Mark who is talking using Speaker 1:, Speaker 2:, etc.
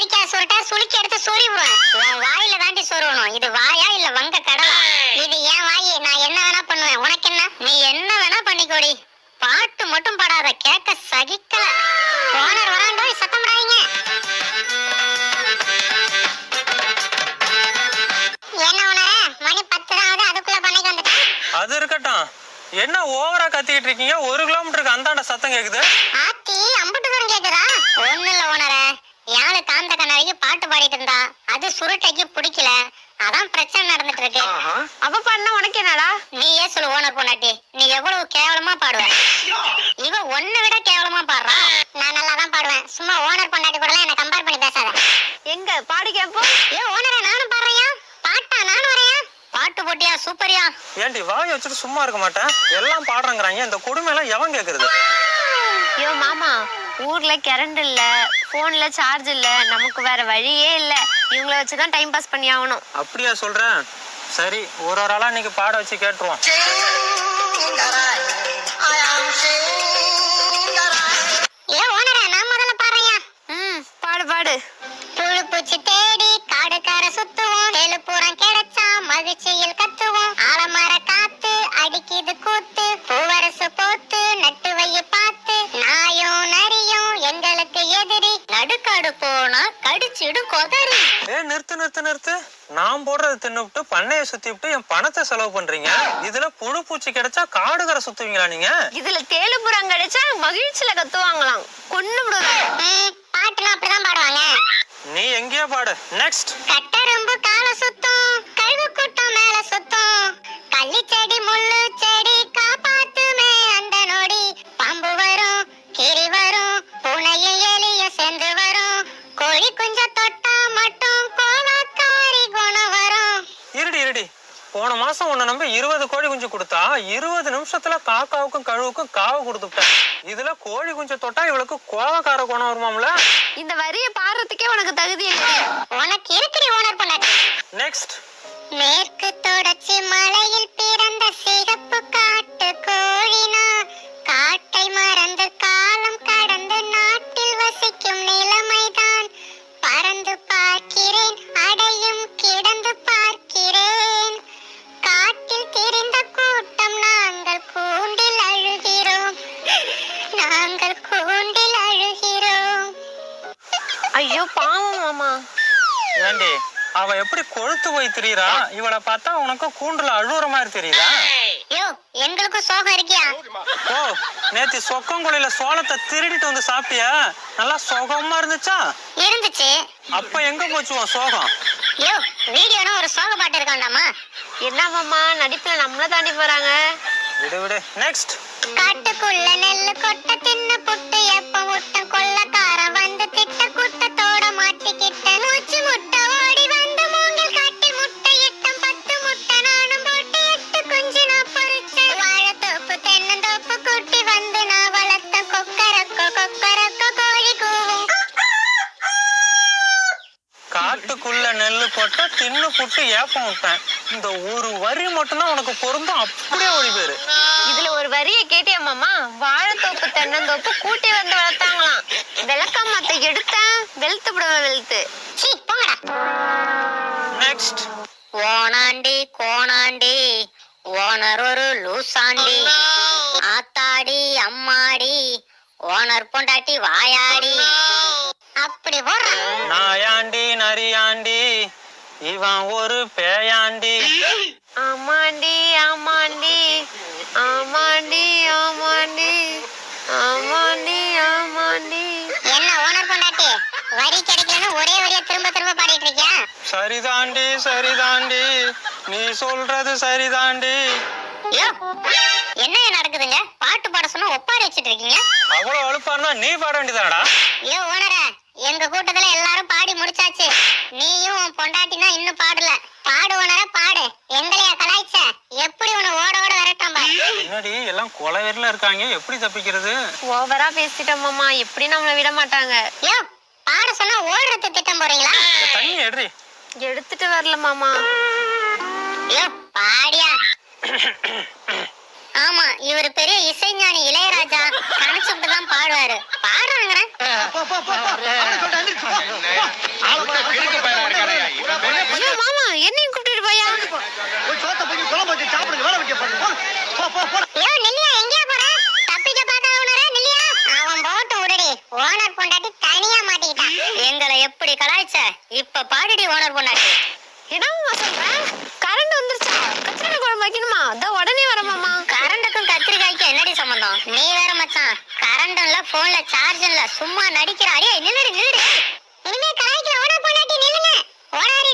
Speaker 1: கத்திரிக்காய் சுருட்டா சுளுக்கி எடுத்து சொறி விடுவேன் உன் வாயில தாண்டி சொருவணும். இது வாயா இல்ல வங்க கடலா? இது ஏன் வாயி. நான் என்ன வேணா பண்ணுவேன். உனக்கு என்ன? நீ என்ன வேணா பண்ணிக்கோடி. பாட்டு மட்டும் பாடாத. கேட்க சகிக்கல. ஓனர் வராண்டோ சத்தம் விடாதீங்க என்ன ஓனரே மணி பத்து தான் ஆகுது. அதுக்குள்ள பண்ணைக்கு வந்துட்டேன்
Speaker 2: அது இருக்கட்டும். என்ன ஓவரா கத்திக்கிட்டு இருக்கீங்க? ஒரு கிலோமீட்டருக்கு அந்தாண்ட சத்தம் கேக்குது.
Speaker 1: ஆத்தி அம்புட்டு தூரம் கேக்குதா? ஒண்ணு இல்ல ஓனரே. பாடிட்டு இருந்தா? அது சுருட்டைக்கு பிடிக்கல. அதான் பிரச்சனை நடந்துட்டு இருக்கு.
Speaker 3: அப்ப பண்ண உனக்கு என்னடா?
Speaker 1: நீயே சொல்லு ஓனர் பொண்டாட்டி. நீ எவ்வளவு கேவலமா பாடுவ? இவ ஒன்ன விட கேவலமா பாடுறா? நான் நல்லா தான் பாடுவேன். சும்மா ஓனர் பொண்டாட்டி கூட என்ன கம்பேர் பண்ணி பேசாத.
Speaker 3: எங்க? பாடி கேப்போம்.
Speaker 1: ஏ ஓனரே நானும் பாடுறையா பாட்டா நானும் வரையா? பாட்டு போட்டியா சூப்பரியா?
Speaker 2: ஏன்டி வாய் வச்சுட்டு சும்மா இருக்க மாட்டேன்? எல்லாம் பாடுறேங்கிறாங்க. இந்த கொடுமை எல்லாம் எவன் கேக்குறது?
Speaker 3: ஐயோ மாமா. ஊர்ல கரண்ட் இல்ல போன்ல சார்ஜ் இல்ல நமக்கு வேற வழியே இல்ல. இவங்கள வச்சுதான் டைம் பாஸ் பண்ணி ஆகணும்.
Speaker 2: அப்படியா சொல்றேன்? சரி ஒரு ஒரு ஆளா இன்னைக்கு பாட வச்சு கேட்டுருவோம்.
Speaker 1: கொதறி.
Speaker 2: ஏ நிறுத்து நிறுத்து நிறுத்து. நான் போடுறது தின்னுவிட்டு பண்ணைய சுத்தி விட்டு என் பணத்தை செலவு பண்றீங்க. இதுல புழு பூச்சி கிடைச்சா காடுகரை சுத்துவீங்களா நீங்க?
Speaker 3: இதுல தேலுபுரம் கிடைச்சா மகிழ்ச்சியில கத்துவாங்களாம். கொன்னு விடுவேன்
Speaker 1: ம், பாட்டுனா அப்படிதான் பாடுவாங்க.
Speaker 2: நீ எங்கேயோ பாடு. நெக்ஸ்ட்
Speaker 1: கட்டரும்பு கால சுத்தம்.
Speaker 2: போன மாசம் உன்னை நம்பி இருபது கோழி குஞ்சு கொடுத்தா இருபது நிமிஷத்துல காக்காவுக்கும் கழுவுக்கும் காவை கொடுத்துட்டேன் இதுல கோழி குஞ்சு தொட்டா இவளுக்கு கோவக்கார குணம் வருமாம்ல?
Speaker 3: இந்த வரிய பாடுறதுக்கே உனக்கு தகுதி இல்லை.
Speaker 1: உனக்கு இருக்குடி ஓனர் பொண்ணாட்டி
Speaker 2: நெக்ஸ்ட்
Speaker 1: மேற்கு தொடர்ச்சி மலையில்
Speaker 2: ஏண்டி அவ எப்படி கொழுத்து போய் திரியுறா? இவளை பார்த்தா உனக்கு கூண்டுல அழுவுற மாதிரி தெரியுதா?
Speaker 1: யோ எங்களுக்கும் சோகம் இருக்கியா?
Speaker 2: ஓ நேத்து சொக்கங்குழியில சோளத்தை திருடிட்டு வந்து சாப்பிட்டியா? நல்லா சுகமா இருந்துச்சா?
Speaker 1: இருந்துச்சு.
Speaker 2: அப்ப எங்க போச்சு உன் சோகம்?
Speaker 1: யோ வீடியோனா ஒரு சோக பாட்டு இருக்காண்டாமா
Speaker 3: என்ன மாமா நடிப்புல நம்மள தாண்டி போறாங்க.
Speaker 2: விடு விடு. நெக்ஸ்ட்
Speaker 1: காட்டுக்குள்ள நெல்லு கொட்ட தின்னு புட்டு எப்ப முட்டம் கொள்ளக்காரன் வந்து திட்ட கூட்டத்தோட மாட்டிக்கிட்ட
Speaker 2: நெல்லு போட்டா தின்னு புட்டு ஏப்பம் விட்டேன். இந்த ஒரு வரி மட்டும்தான் உனக்கு பொருந்தும். அப்படியே ஓடி போயிரு.
Speaker 3: இதுல ஒரு வரியை கேட்டியா மாமா? வாழைத்தோப்பு தென்னந்தோப்பு கூட்டி வந்து வளர்த்தாங்களாம். விளக்கமாத்த எடுத்தேன். வெளுத்து விடுவேன் வெளுத்து.
Speaker 2: நெக்ஸ்ட்
Speaker 1: ஓனாண்டி கோணாண்டி ஓனர் ஒரு லூசாண்டி. ஆத்தாடி அம்மாடி. ஓனர் பொண்டாட்டி வாயாடி.
Speaker 2: இவன் ஒரு பேயாண்டி.
Speaker 3: ஆமாண்டி ஆமாண்டி. ஆமாண்டி ஆமாண்டி. ஆமாண்டி ஆமாண்டி.
Speaker 1: என்ன ஓனர் பொண்டாட்டி? வரி கிடைக்கலன்னு ஒரே வரியா திரும்ப திரும்ப பாடிட்டு இருக்கியா?
Speaker 2: சரிதாண்டி சரிதாண்டி. நீ சொல்றது சரிதாண்டி.
Speaker 1: என்ன நடக்குதுங்க? பாட்டு பாட சொன்னா ஒப்பாரி வச்சிட்டு இருக்கீங்க.
Speaker 2: அவ்வளவு அழுப்பாருனா நீ பாட வேண்டியதாடா
Speaker 1: யோ ஓனரே எங்க கூட்டத்துல எல்லாரும் பாடி முடிச்சாச்சு. நீயும் பொண்டாட்டினா இன்னும் பாடல. பாடு ஓனரே பாடு. எங்களையா கலாய்ச்ச? எப்படி உன்னை ஓட ஓட விரட்டான் பாரு.
Speaker 2: என்னடி எல்லாம் கொலவெறில இருக்காங்க. எப்படி தப்பிக்கிறது?
Speaker 3: ஓவரா பேசிட்டோம் மாமா. எப்படி நம்மள விட மாட்டாங்க?
Speaker 1: யோ பாட சொன்னா ஓடுறது திட்டம் போறீங்களா?
Speaker 2: தண்ணி எடுறி.
Speaker 3: எடுத்துட்டு வரல மாமா.
Speaker 1: யோ பாடியா. ஆமா இவர் பெரிய இசைஞானி இளையராஜா. கணச்சுட்டு தான் பாடுவாரு. பாடுறாங்கிறேன் ஓனர் பொண்டாட்டி தனியா மாட்டிக்கிட்டான். எங்களை எப்படி கலாய்ச்ச? இப்ப பாடிடி ஓனர் பொண்டாட்டி.
Speaker 3: என்னம்மா சொல்ற கரண்ட் வந்துருச்சா? கத்திரிக்காய் குழம்பு வைக்கணுமா? அதான் உடனே வர மாமா.
Speaker 1: கரண்டுக்கும் கத்திரிக்காய்க்கும் என்னடி சம்பந்தம்? நீ வேற மச்சான். கரண்ட் இல்ல போன்ல சார்ஜ் இல்ல. சும்மா நடிக்கிறாரே நில்லுடி நில்லுடி. இனிமே கலாய்க்கிற ஓனர் பொண்டாட்டி நில்லுங்க. ஓனாரி